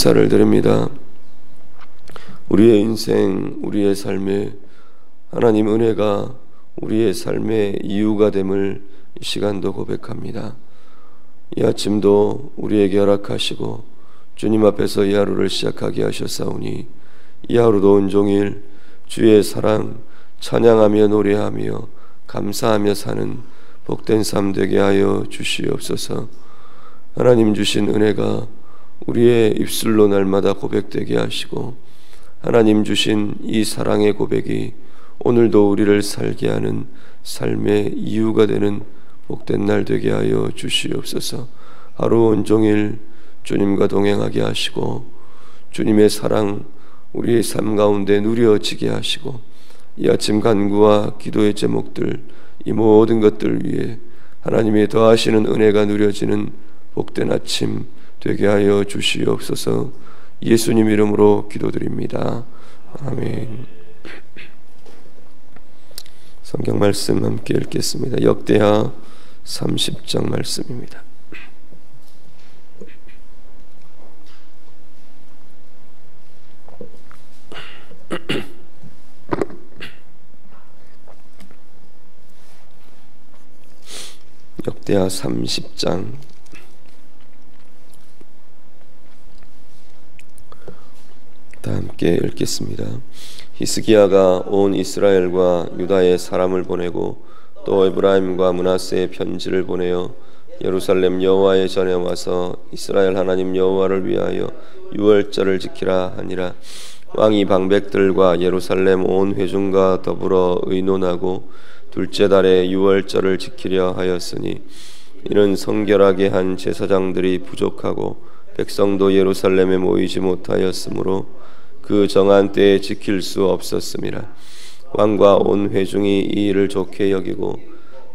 감사를 드립니다. 우리의 인생, 우리의 삶에 하나님 은혜가 우리의 삶의 이유가 됨을 이 시간도 고백합니다. 이 아침도 우리에게 허락하시고 주님 앞에서 이 하루를 시작하게 하셨사오니 이 하루도 온종일 주의 사랑 찬양하며 노래하며 감사하며 사는 복된 삶 되게 하여 주시옵소서. 하나님 주신 은혜가 우리의 입술로 날마다 고백되게 하시고 하나님 주신 이 사랑의 고백이 오늘도 우리를 살게 하는 삶의 이유가 되는 복된 날 되게 하여 주시옵소서. 하루 온종일 주님과 동행하게 하시고 주님의 사랑 우리의 삶 가운데 누려지게 하시고 이 아침 간구와 기도의 제목들 이 모든 것들 위해 하나님의 더하시는 은혜가 누려지는 복된 아침 되게 하여 주시옵소서 예수님 이름으로 기도드립니다. 아멘. 성경 말씀 함께 읽겠습니다. 역대하 30장 말씀입니다. 역대하 30장 다 함께 읽겠습니다. 히스기야가 온 이스라엘과 유다의 사람을 보내고 또 에브라임과 문하세의 편지를 보내어 예루살렘 여호와의 전에 와서 이스라엘 하나님 여호와를 위하여 유월절을 지키라 하니라 왕이 방백들과 예루살렘 온 회중과 더불어 의논하고 둘째 달에 유월절을 지키려 하였으니 이는 성결하게 한 제사장들이 부족하고 백성도 예루살렘에 모이지 못하였으므로 그 정한 때에 지킬 수 없었음이라 왕과 온 회중이 이 일을 좋게 여기고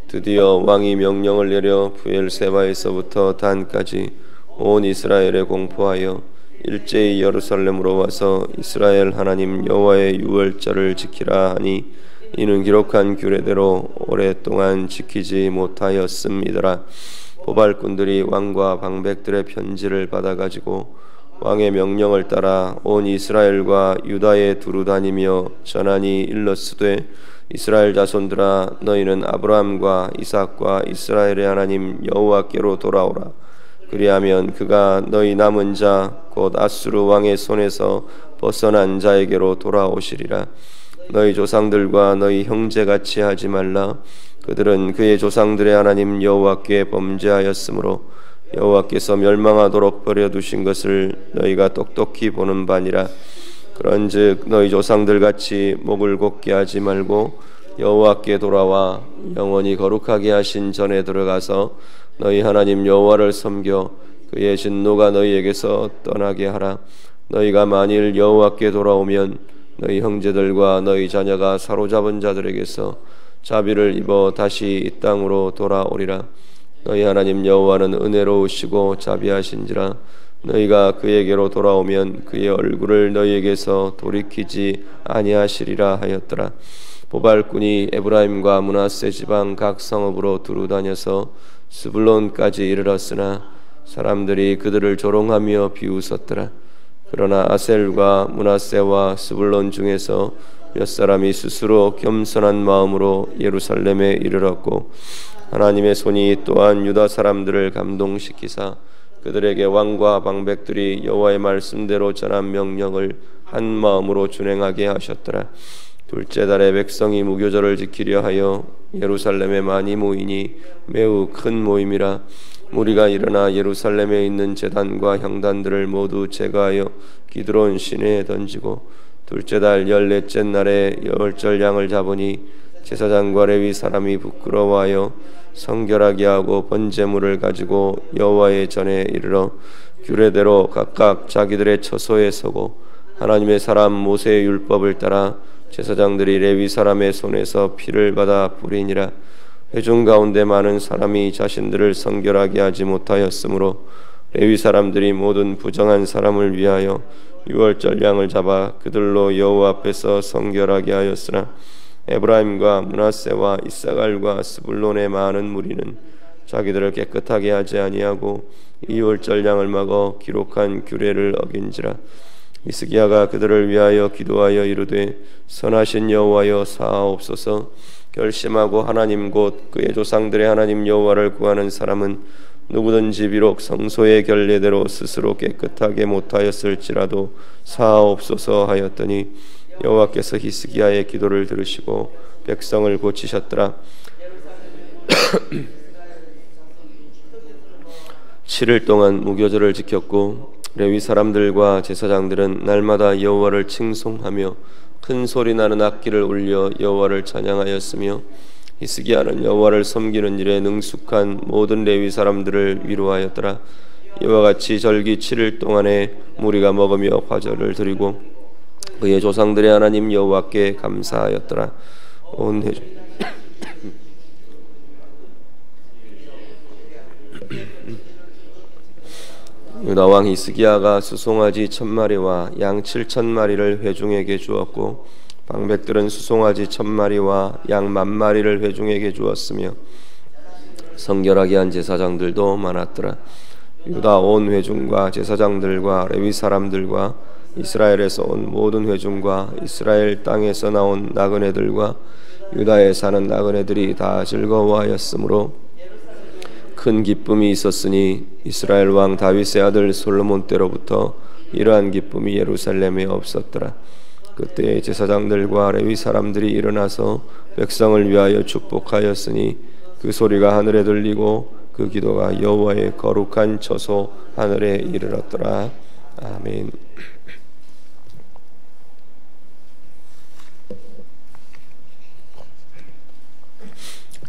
드디어 왕이 명령을 내려 부엘세바에서부터 단까지 온 이스라엘에 공포하여 일제히 예루살렘으로 와서 이스라엘 하나님 여호와의 유월절을 지키라 하니 이는 기록한 규례대로 오랫동안 지키지 못하였습니다. 보발꾼들이 왕과 방백들의 편지를 받아가지고 왕의 명령을 따라 온 이스라엘과 유다에 두루 다니며 전하니 일렀으되 이스라엘 자손들아 너희는 아브라함과 이삭과 이스라엘의 하나님 여호와께로 돌아오라. 그리하면 그가 너희 남은 자 곧 아수르 왕의 손에서 벗어난 자에게로 돌아오시리라. 너희 조상들과 너희 형제같이 하지 말라. 그들은 그의 조상들의 하나님 여호와께 범죄하였으므로 여호와께서 멸망하도록 버려두신 것을 너희가 똑똑히 보는 바니라. 그런즉 너희 조상들 같이 목을 곱게 하지 말고 여호와께 돌아와 영원히 거룩하게 하신 전에 들어가서 너희 하나님 여호와를 섬겨 그의 진노가 너희에게서 떠나게 하라. 너희가 만일 여호와께 돌아오면 너희 형제들과 너희 자녀가 사로잡은 자들에게서 자비를 입어 다시 이 땅으로 돌아오리라 너희 하나님 여호와는 은혜로우시고 자비하신지라. 너희가 그에게로 돌아오면 그의 얼굴을 너희에게서 돌이키지 아니하시리라 하였더라. 보발꾼이 에브라임과 문하세 지방 각 성읍으로 두루 다녀서 스불론까지 이르렀으나 사람들이 그들을 조롱하며 비웃었더라. 그러나 아셀과 문하세와 스불론 중에서 몇 사람이 스스로 겸손한 마음으로 예루살렘에 이르렀고 하나님의 손이 또한 유다 사람들을 감동시키사 그들에게 왕과 방백들이 여호와의 말씀대로 전한 명령을 한 마음으로 준행하게 하셨더라. 둘째 달에 백성이 무교절을 지키려 하여 예루살렘에 많이 모이니 매우 큰 모임이라 무리가 일어나 예루살렘에 있는 제단과 향단들을 모두 제거하여 기드론 시내에 던지고 둘째 달 열넷째 날에 열절 양을 잡으니 제사장과 레위 사람이 부끄러워하여 성결하게 하고 번제물을 가지고 여호와의 전에 이르러 규례대로 각각 자기들의 처소에 서고 하나님의 사람 모세의 율법을 따라 제사장들이 레위 사람의 손에서 피를 받아 뿌리니라. 회중 가운데 많은 사람이 자신들을 성결하게 하지 못하였으므로 레위 사람들이 모든 부정한 사람을 위하여 유월절 양을 잡아 그들로 여호와 앞에서 성결하게 하였으나 에브라임과 문하세와 이사갈과 스불론의 많은 무리는 자기들을 깨끗하게 하지 아니하고 이월절 양을 막어 기록한 규례를 어긴지라. 이스기야가 그들을 위하여 기도하여 이르되 선하신 여호와여 사하옵소서. 결심하고 하나님 곧 그의 조상들의 하나님 여호와를 구하는 사람은 누구든지 비록 성소의 결례대로 스스로 깨끗하게 못하였을지라도 사하옵소서 하였더니 여호와께서 히스기야의 기도를 들으시고 백성을 고치셨더라. 7일 동안 무교절을 지켰고 레위 사람들과 제사장들은 날마다 여호와를 칭송하며 큰 소리 나는 악기를 울려 여호와를 찬양하였으며 히스기야는 여호와를 섬기는 일에 능숙한 모든 레위 사람들을 위로하였더라. 이와 같이 절기 7일 동안에 무리가 먹으며 화절을 드리고 그의 조상들의 하나님 여호와께 감사하였더라. 온 회중 유다 왕 히스기야가 수송아지 천 마리와 양 칠천 마리를 회중에게 주었고 방백들은 수송아지 천 마리와 양 만 마리를 회중에게 주었으며 성결하게 한 제사장들도 많았더라. 유다 온 회중과 제사장들과 레위 사람들과 이스라엘에서 온 모든 회중과 이스라엘 땅에서 나온 나그네들과 유다에 사는 나그네들이 다 즐거워하였으므로 큰 기쁨이 있었으니 이스라엘 왕 다윗의 아들 솔로몬 때로부터 이러한 기쁨이 예루살렘에 없었더라. 그때 제사장들과 레위 사람들이 일어나서 백성을 위하여 축복하였으니 그 소리가 하늘에 들리고 그 기도가 여호와의 거룩한 처소 하늘에 이르렀더라. 아멘.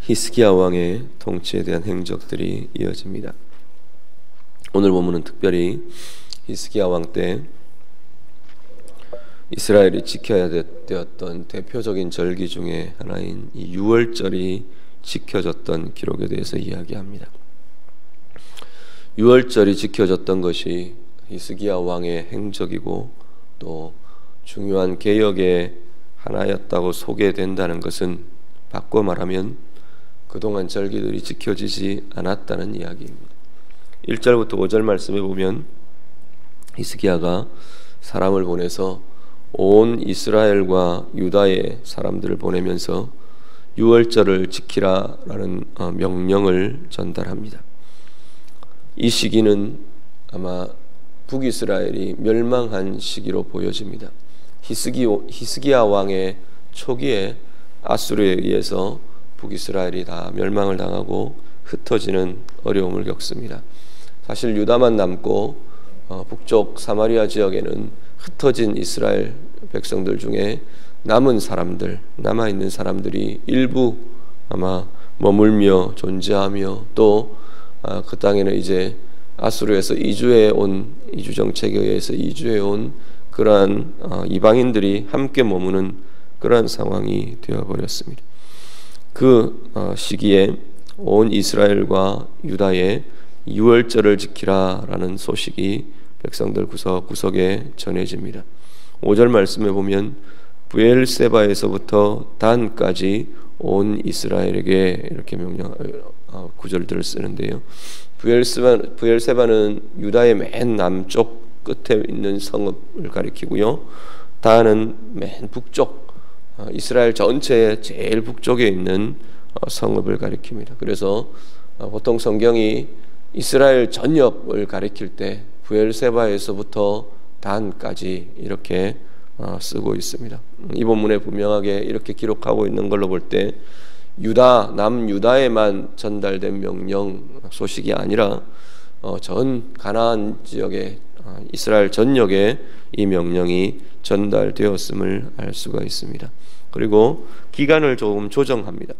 히스기야 왕의 통치에 대한 행적들이 이어집니다. 오늘 본문은 특별히 히스기야 왕 때 이스라엘이 지켜야 되었던 대표적인 절기 중에 하나인 이 유월절이 지켜졌던 기록에 대해서 이야기합니다. 유월절이 지켜졌던 것이 히스기야 왕의 행적이고 또 중요한 개혁의 하나였다고 소개된다는 것은 바꿔 말하면 그동안 절기들이 지켜지지 않았다는 이야기입니다. 1절부터 5절 말씀에 보면 히스기야가 사람을 보내서 온 이스라엘과 유다의 사람들을 보내면서 유월절을 지키라라는 어, 명령을 전달합니다. 이 시기는 아마 북이스라엘이 멸망한 시기로 보여집니다. 히스기, 히스기야 왕의 초기에 아수르에 의해서 북이스라엘이 다 멸망을 당하고 흩어지는 어려움을 겪습니다. 사실 유다만 남고 어, 북쪽 사마리아 지역에는 흩어진 이스라엘 백성들 중에 남은 사람들, 남아 있는 사람들이 일부 아마 머물며 존재하며 또그 아, 땅에는 이제 아수르에서 이주해 온 이주 정책에 의해서 이주해 온 그러한 어, 이방인들이 함께 머무는 그러한 상황이 되어 버렸습니다. 그 어, 시기에 온 이스라엘과 유다의 유월절을 지키라라는 소식이 백성들 구석구석에 전해집니다. 5절 말씀에 보면 부엘세바에서부터 단까지 온 이스라엘에게 이렇게 명령 어, 구절들을 쓰는데요. 부엘세바, 부엘세바는 유다의 맨 남쪽 끝에 있는 성읍을 가리키고요. 단은 맨 북쪽 어, 이스라엘 전체의 제일 북쪽에 있는 어, 성읍을 가리킵니다. 그래서 어, 보통 성경이 이스라엘 전역을 가리킬 때 부엘세바에서부터 단까지 이렇게 쓰고 있습니다. 음, 이 본문에 분명하게 이렇게 기록하고 있는 걸로 볼 때 유다 남유다에만 전달된 명령 소식이 아니라 전 가나안 지역의 이스라엘 전역에 이 명령이 전달되었음을 알 수가 있습니다. 그리고 기간을 조금 조정합니다.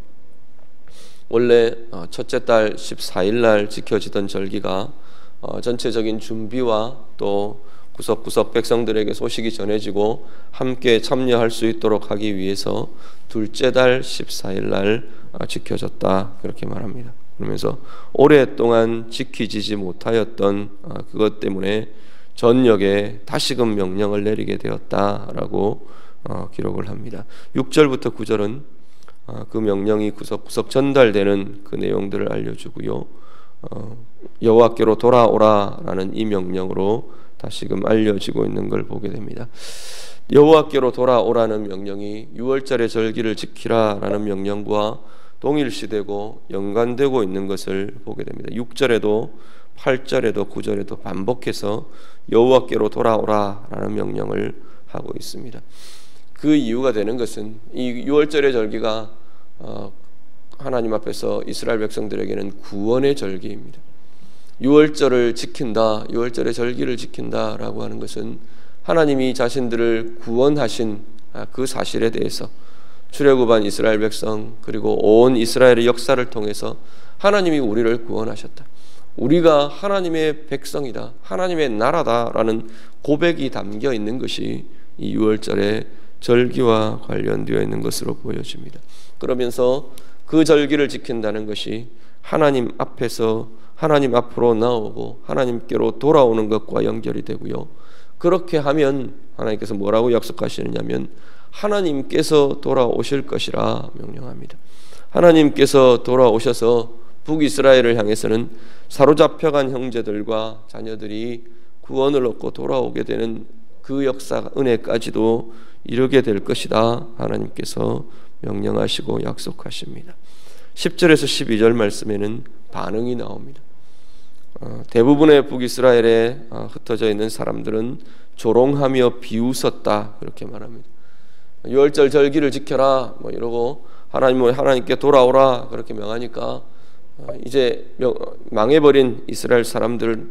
원래 어, 첫째 달 14일 날 지켜지던 절기가 어, 전체적인 준비와 또 구석구석 백성들에게 소식이 전해지고 함께 참여할 수 있도록 하기 위해서 둘째 달 14일 날 어, 지켜졌다 그렇게 말합니다. 그러면서 오랫동안 지키지지 못하였던 그것 때문에 전역에 다시금 명령을 내리게 되었다라고 어, 기록을 합니다. 6절부터 9절은 어, 그 명령이 구석구석 전달되는 그 내용들을 알려주고요. 어, 여호와께로 돌아오라라는 이 명령으로 다시금 알려지고 있는 걸 보게 됩니다. 여호와께로 돌아오라는 명령이 6월절의 절기를 지키라라는 명령과 동일시되고 연관되고 있는 것을 보게 됩니다. 6절에도 8절에도 9절에도 반복해서 여호와께로 돌아오라라는 명령을 하고 있습니다. 그 이유가 되는 것은 이 6월절의 절기가 어, 하나님 앞에서 이스라엘 백성들에게는 구원의 절기입니다. 6월절을 지킨다, 6월절의 절기를 지킨다라고 하는 것은 하나님이 자신들을 구원하신 아, 그 사실에 대해서 출애굽한 이스라엘 백성 그리고 온 이스라엘의 역사를 통해서 하나님이 우리를 구원하셨다. 우리가 하나님의 백성이다. 하나님의 나라다라는 고백이 담겨 있는 것이 이 6월절의 절기와 관련되어 있는 것으로 보여집니다. 그러면서 그 절기를 지킨다는 것이 하나님 앞에서 하나님 앞으로 나오고 하나님께로 돌아오는 것과 연결이 되고요. 그렇게 하면 하나님께서 뭐라고 약속하시느냐면 하나님께서 돌아오실 것이라 명령합니다. 하나님께서 돌아오셔서 북이스라엘을 향해서는 사로잡혀간 형제들과 자녀들이 구원을 얻고 돌아오게 되는 그 역사 은혜까지도 이루게 될 것이다. 하나님께서 명령하시고 약속하십니다. 10절에서 12절 말씀에는 반응이 나옵니다. 어, 대부분의 북이스라엘에 어, 흩어져 있는 사람들은 조롱하며 비웃었다 그렇게 말합니다. 유월절 절기를 지켜라 뭐 이러고 하나님 하나님께 돌아오라 그렇게 명하니까 어, 이제 망해버린 이스라엘 사람들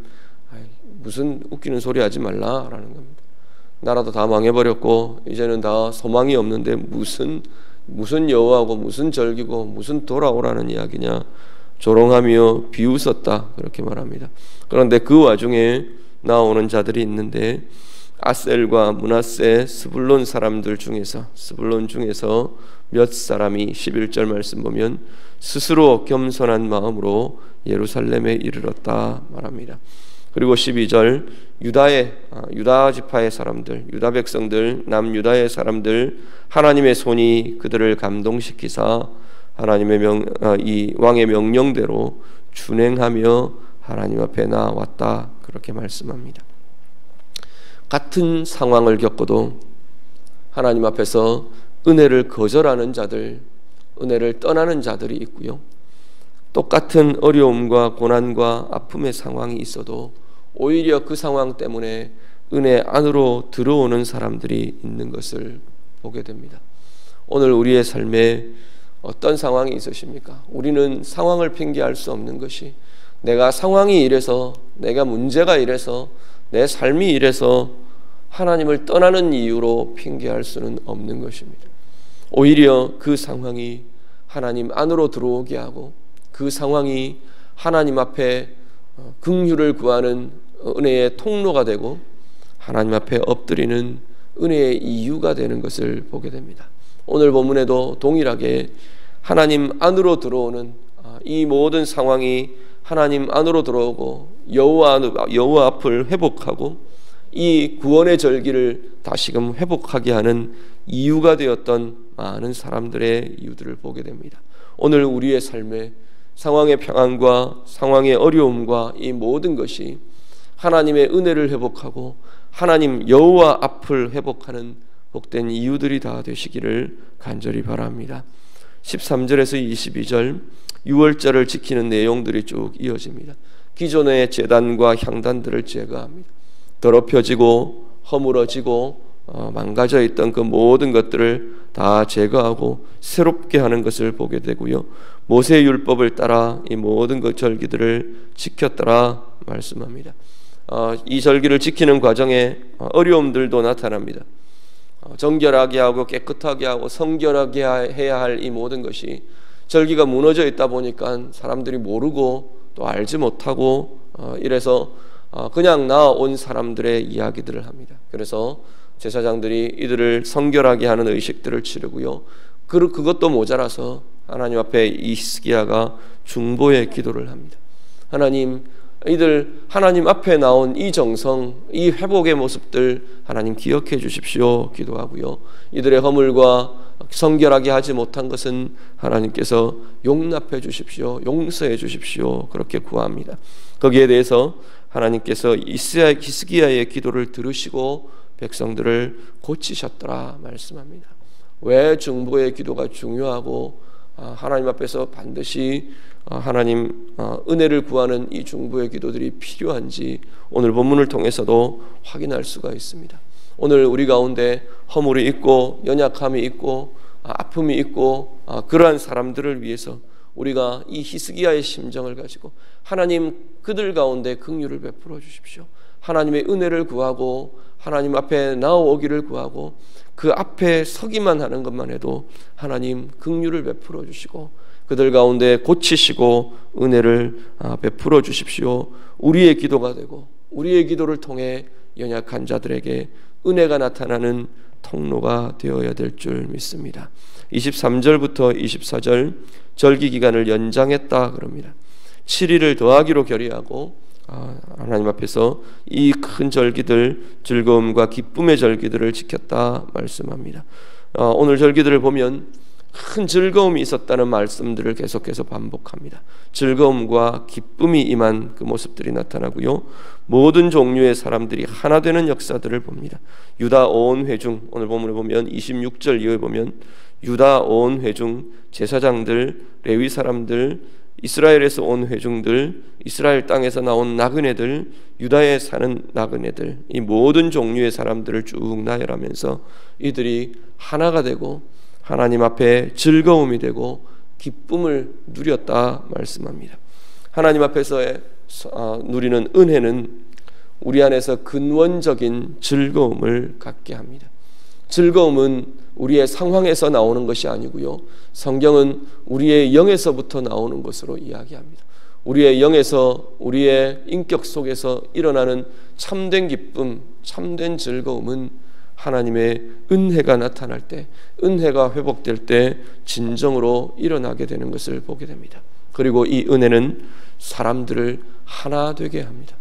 무슨 웃기는 소리 하지 말라라는 겁니다. 나라도 다 망해버렸고 이제는 다 소망이 없는데 무슨 무슨 여호와고 무슨 절기고 무슨 돌아오라는 이야기냐 조롱하며 비웃었다 그렇게 말합니다. 그런데 그 와중에 나오는 자들이 있는데 아셀과 문하세 스불론 사람들 중에서 스불론 중에서 몇 사람이 11절 말씀 보면 스스로 겸손한 마음으로 예루살렘에 이르렀다 말합니다. 그리고 12절 유다의 아, 유다 지파의 사람들, 유다 백성들, 남 유다의 사람들 하나님의 손이 그들을 감동시키사 하나님의 명, 아, 이 왕의 명령대로 준행하며 하나님 앞에 나왔다 그렇게 말씀합니다. 같은 상황을 겪어도 하나님 앞에서 은혜를 거절하는 자들, 은혜를 떠나는 자들이 있고요. 똑같은 어려움과 고난과 아픔의 상황이 있어도 오히려 그 상황 때문에 은혜 안으로 들어오는 사람들이 있는 것을 보게 됩니다. 오늘 우리의 삶에 어떤 상황이 있으십니까? 우리는 상황을 핑계할 수 없는 것이 내가 상황이 이래서 내가 문제가 이래서 내 삶이 이래서 하나님을 떠나는 이유로 핑계할 수는 없는 것입니다. 오히려 그 상황이 하나님 안으로 들어오게 하고 그 상황이 하나님 앞에 어, 긍휼을 구하는 은혜의 통로가 되고 하나님 앞에 엎드리는 은혜의 이유가 되는 것을 보게 됩니다. 오늘 본문에도 동일하게 하나님 안으로 들어오는 아, 이 모든 상황이 하나님 안으로 들어오고 여호와 여호와 앞을 회복하고 이 구원의 절기를 다시금 회복하게 하는 이유가 되었던 많은 사람들의 이유들을 보게 됩니다. 오늘 우리의 삶에 상황의 평안과 상황의 어려움과 이 모든 것이 하나님의 은혜를 회복하고 하나님 여호와 앞을 회복하는 복된 이유들이 다 되시기를 간절히 바랍니다. 13절에서 22절 6월절을 지키는 내용들이 쭉 이어집니다. 기존의 재단과 향단들을 제거합니다. 더럽혀지고 허물어지고 어, 망가져 있던 그 모든 것들을 다 제거하고 새롭게 하는 것을 보게 되고요. 모세 율법을 따라 이 모든 그 절기들을 지켰더라 말씀합니다. 어, 이 절기를 지키는 과정에 어려움들도 나타납니다. 어, 정결하게 하고 깨끗하게 하고 성결하게 해야 할 이 모든 것이 절기가 무너져 있다 보니까 사람들이 모르고 또 알지 못하고 어, 이래서 어, 그냥 나온 사람들의 이야기들을 합니다. 그래서 제사장들이 이들을 성결하게 하는 의식들을 치르고요. 그 그것도 모자라서 하나님 앞에 이스기야가 중보의 기도를 합니다. 하나님 이들 하나님 앞에 나온 이 정성, 이 회복의 모습들 하나님 기억해 주십시오. 기도하고요. 이들의 허물과 성결하게 하지 못한 것은 하나님께서 용납해 주십시오. 용서해 주십시오. 그렇게 구합니다. 거기에 대해서 하나님께서 이스기야의 기도를 들으시고 백성들을 고치셨더라 말씀합니다. 왜 중보의 기도가 중요하고 아, 하나님 앞에서 반드시 아, 하나님 아, 은혜를 구하는 이 중보의 기도들이 필요한지 오늘 본문을 통해서도 확인할 수가 있습니다. 오늘 우리 가운데 허물이 있고 연약함이 있고 아픔이 있고 그러한 사람들을 위해서 우리가 이 히스기야의 심정을 가지고 하나님 그들 가운데 긍휼을 베풀어 주십시오. 하나님의 은혜를 구하고 하나님 앞에 나오기를 구하고 그 앞에 서기만 하는 것만 해도 하나님 긍휼을 베풀어 주시고 그들 가운데 고치시고 은혜를 아, 베풀어 주십시오. 우리의 기도가 되고 우리의 기도를 통해 연약한 자들에게 은혜가 나타나는 통로가 되어야 될 줄 믿습니다. 23절부터 24절 절기 기간을 연장했다 그럽니다. 7일을 더하기로 결의하고 아, 하나님 앞에서 이 큰 절기들 즐거움과 기쁨의 절기들을 지켰다 말씀합니다. 아, 오늘 절기들을 보면 큰 즐거움이 있었다는 말씀들을 계속해서 반복합니다. 즐거움과 기쁨이 임한 그 모습들이 나타나고요. 모든 종류의 사람들이 하나 되는 역사들을 봅니다. 유다 온 회중 오늘 본문에 보면 26절 이후에 보면 유다 온 회중 제사장들 레위 사람들 이스라엘에서 온 회중들, 이스라엘 땅에서 나온 나그네들, 유다에 사는 나그네들, 이 모든 종류의 사람들을 쭉 나열하면서 이들이 하나가 되고 하나님 앞에 즐거움이 되고 기쁨을 누렸다 말씀합니다. 하나님 앞에서의 어, 누리는 은혜는 우리 안에서 근원적인 즐거움을 갖게 합니다. 즐거움은 우리의 상황에서 나오는 것이 아니고요. 성경은 우리의 영에서부터 나오는 것으로 이야기합니다. 우리의 영에서 우리의 인격 속에서 일어나는 참된 기쁨, 참된 즐거움은 하나님의 은혜가 나타날 때, 은혜가 회복될 때 진정으로 일어나게 되는 것을 보게 됩니다. 그리고 이 은혜는 사람들을 하나 되게 합니다.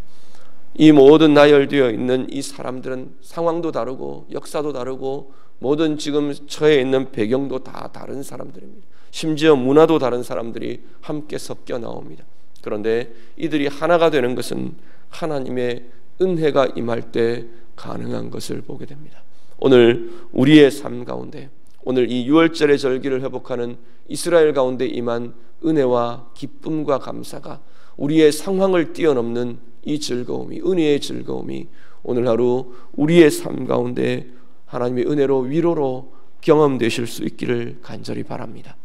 이 모든 나열되어 있는 이 사람들은 상황도 다르고 역사도 다르고 모든 지금 처해 있는 배경도 다 다른 사람들입니다. 심지어 문화도 다른 사람들이 함께 섞여 나옵니다. 그런데 이들이 하나가 되는 것은 하나님의 은혜가 임할 때 가능한 것을 보게 됩니다. 오늘 우리의 삶 가운데 오늘 이 6월절의 절기를 회복하는 이스라엘 가운데 임한 은혜와 기쁨과 감사가 우리의 상황을 뛰어넘는 이 즐거움이 은혜의 즐거움이 오늘 하루 우리의 삶 가운데 하나님의 은혜로 위로로 경험되실 수 있기를 간절히 바랍니다.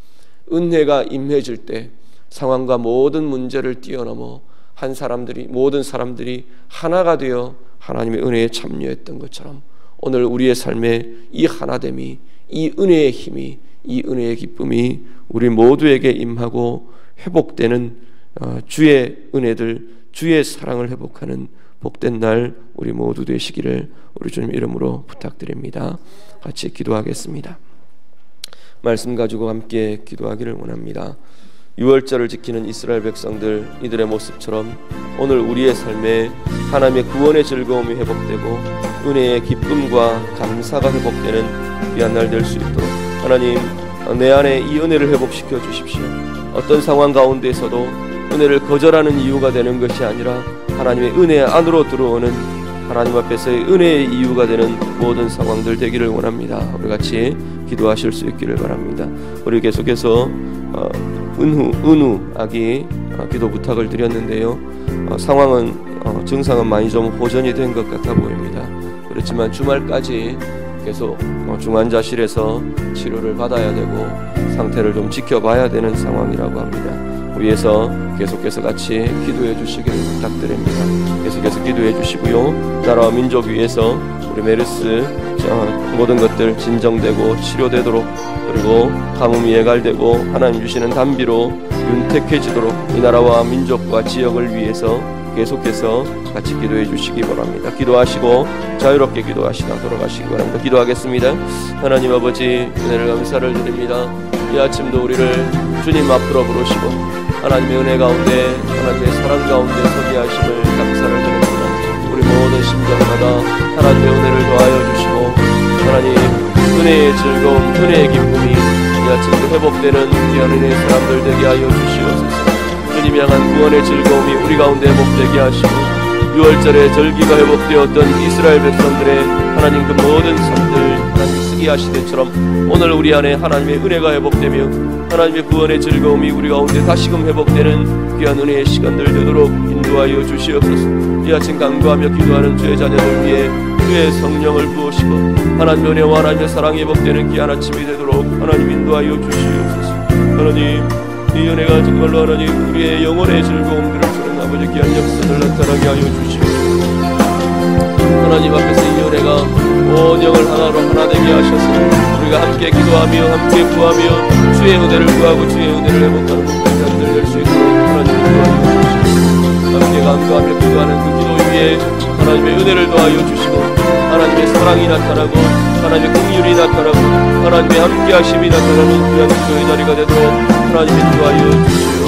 은혜가 임해질 때 상황과 모든 문제를 뛰어넘어 한 사람들이 모든 사람들이 하나가 되어 하나님의 은혜에 참여했던 것처럼 오늘 우리의 삶에 이 하나됨이 이 은혜의 힘이 이 은혜의 기쁨이 우리 모두에게 임하고 회복되는 어, 주의 은혜들 주의 사랑을 회복하는 복된 날 우리 모두 되시기를 우리 주님 이름으로 부탁드립니다. 같이 기도하겠습니다. 말씀 가지고 함께 기도하기를 원합니다. 6월절을 지키는 이스라엘 백성들 이들의 모습처럼 오늘 우리의 삶에 하나님의 구원의 즐거움이 회복되고 은혜의 기쁨과 감사가 회복되는 귀한 날 될 수 있도록 하나님 내 안에 이 은혜를 회복시켜 주십시오. 어떤 상황 가운데서도 은혜를 거절하는 이유가 되는 것이 아니라 하나님의 은혜 안으로 들어오는 하나님 앞에서의 은혜의 이유가 되는 모든 상황들 되기를 원합니다. 우리 같이 기도하실 수 있기를 바랍니다. 우리 계속해서 어, 은후 은우 아기 어, 기도 부탁을 드렸는데요. 어, 상황은 어, 증상은 많이 좀 호전이 된 것 같아 보입니다. 그렇지만 주말까지 계속 어, 중환자실에서 치료를 받아야 되고 상태를 좀 지켜봐야 되는 상황이라고 합니다. 위해서 계속해서 같이 기도해 주시기를 부탁드립니다. 계속해서 기도해 주시고요. 나라와 민족 위해서 우리 메르스 모든 것들 진정되고 치료되도록 그리고 가뭄이 예갈되고 하나님 주시는 단비로 윤택해지도록 이 나라와 민족과 지역을 위해서 계속해서 같이 기도해 주시기 바랍니다. 기도하시고 자유롭게 기도하시다 돌아가시기 바랍니다. 기도하겠습니다. 하나님 아버지 은혜를 감사를 드립니다. 이 아침도 우리를 주님 앞으로 부르시고 하나님의 은혜 가운데 하나님의 사랑 가운데 서게 하심을 감사를 드립니다. 우리 모든 심정마다 하나님의 은혜를 더하여 주시고 하나님 은혜의 즐거움 은혜의 기쁨이 이 아침도 회복되는 귀한 은혜의 사람들 되게 하여 주시옵소서 주님 향한 구원의 즐거움이 우리 가운데 회복되게 하시고 6월절에 절기가 회복되었던 이스라엘 백성들의 하나님 그 모든 삶들 하나님 하시듯처럼 오늘 우리 안에 하나님의 은혜가 회복되며 하나님의 구원의 즐거움이 우리 가운데 다시금 회복되는 귀한 은혜의 시간들 되도록 인도하여 주시옵소서. 이 아침 강구하며 기도하는 주의 자녀들 위해 주의 성령을 부으시고 하나님의 은혜와 하나님의 사랑이 회복되는 귀한 아침이 되도록 하나님 인도하여 주시옵소서. 하나님 이 은혜가 정말로 하나님 우리의 영혼의 즐거움들을 주는 아버지 귀한 역사를 나타나게 하여 주시옵소서 하나님 앞에서 이 은혜가 온 영을 하나로 하나 되게 하셔서 우리가 함께 기도하며 함께 구하며 주의 은혜를 구하고 주의 은혜를 회복하는 것까지 만들릴 수 있도록 하나님 도와주시옵소서. 함께 간구하며 기도하는 그 기도 위에 하나님의 은혜를 더하여 주시고 하나님의 사랑이 나타나고 하나님의 긍휼이 나타나고 하나님의 함께하심이 나타나는 귀한 기도의 자리가 되도록 하나님 인도하여 주시옵소서